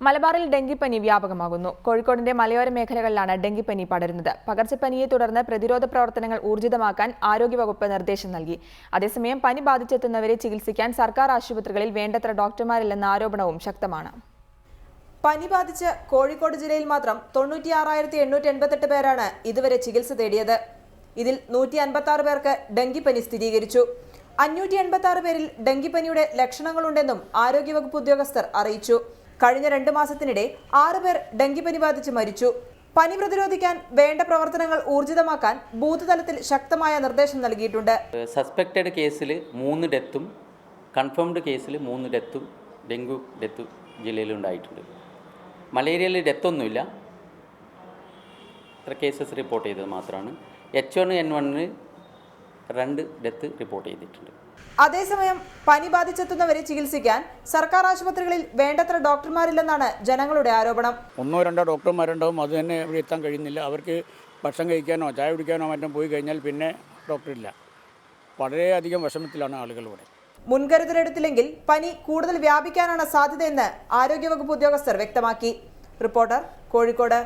മലബാറിൽ ഡെങ്കിപ്പനി വ്യാപകമാകുന്നു. കോഴിക്കോടിന്റെ മലയോര മേഖലകളിലാണ് ഡെങ്കിപ്പനി പടരുന്നത്. പകർച്ചപ്പനിയെ തുടർന്ന് പ്രതിരോധ പ്രവർത്തനങ്ങൾ ഊർജിതമാക്കാൻ ആരോഗ്യവകുപ്പ് നിർദ്ദേശം നൽകി. അതേസമയം പനി ബാധിച്ചെത്തുന്നവരെ ചികിത്സിക്കാൻ സർക്കാർ ആശുപത്രികളിൽ വേണ്ടത്ര ഡോക്ടർമാരില്ലെന്ന ആരോപണവും ശക്തമാണ്. പനി ബാധിച്ച് കോഴിക്കോട് ജില്ലയിൽ മാത്രം തൊണ്ണൂറ്റി ആറായിരത്തി എണ്ണൂറ്റി എൺപത്തെട്ട് പേരാണ് ഇതുവരെ ചികിത്സ തേടിയത്. ഇതിൽ നൂറ്റി അൻപത്തി ആറ് പേർക്ക് ഡെങ്കിപ്പനി സ്ഥിരീകരിച്ചു. അഞ്ഞൂറ്റി എൺപത്തി ആറ് പേരിൽ ഡെങ്കിപ്പനിയുടെ ലക്ഷണങ്ങളുണ്ടെന്നും ആരോഗ്യവകുപ്പ് ഉദ്യോഗസ്ഥർ അറിയിച്ചു. കഴിഞ്ഞ രണ്ട് മാസത്തിനിടെ ആറുപേർ ഡെങ്കിപ്പനി ബാധിച്ച് മരിച്ചു. പനി പ്രതിരോധിക്കാൻ വേണ്ട പ്രവർത്തനങ്ങൾ ഊർജിതമാക്കാൻ ബൂത്ത് തലത്തിൽ ശക്തമായ നിർദ്ദേശം നൽകിയിട്ടുണ്ട്. സസ്പെക്റ്റഡ് കേസിൽ മൂന്ന് ഡെത്തും കൺഫേംഡ് കേസിൽ മൂന്ന് ഡെത്തും ഡെങ്കു ഡെത്ത് ജില്ലയിൽ ഉണ്ടായിട്ടുണ്ട്. മലേറിയയിൽ ഡെത്തൊന്നുമില്ല. ഇത്ര കേസസ് റിപ്പോർട്ട് ചെയ്തത് മാത്രമാണ്. എച്ച് വൺ എൻ വണ്ണിന് രണ്ട് ഡെത്ത് റിപ്പോർട്ട് ചെയ്തിട്ടുണ്ട്. അതേസമയം പനി ബാധിച്ചെത്തുന്നവരെ ചികിത്സിക്കാൻ സർക്കാർ ആശുപത്രികളിൽ വേണ്ടത്ര ഡോക്ടർമാരില്ലെന്നാണ് ജനങ്ങളുടെ ആരോപണം. ഒന്നോ രണ്ടോ ഡോക്ടർമാരുണ്ടാവും അത് തന്നെ ഇവിടെ എത്താൻ കഴിയുന്നില്ല. അവർക്ക് ഭക്ഷണം കഴിക്കാനോ ചായ കുടിക്കാനോ മറ്റും പോയി കഴിഞ്ഞാൽ പിന്നെ ഡോക്ടറില്ല. വളരെയധികം വിഷമത്തിലാണ് ആളുകൾ ഇവിടെ. മുൻകരുതലെടുത്തില്ലെങ്കിൽ പനി കൂടുതൽ വ്യാപിക്കാനാണ് സാധ്യതയെന്ന് ആരോഗ്യവകുപ്പ് ഉദ്യോഗസ്ഥർ വ്യക്തമാക്കി. റിപ്പോർട്ടർ കോഴിക്കോട്.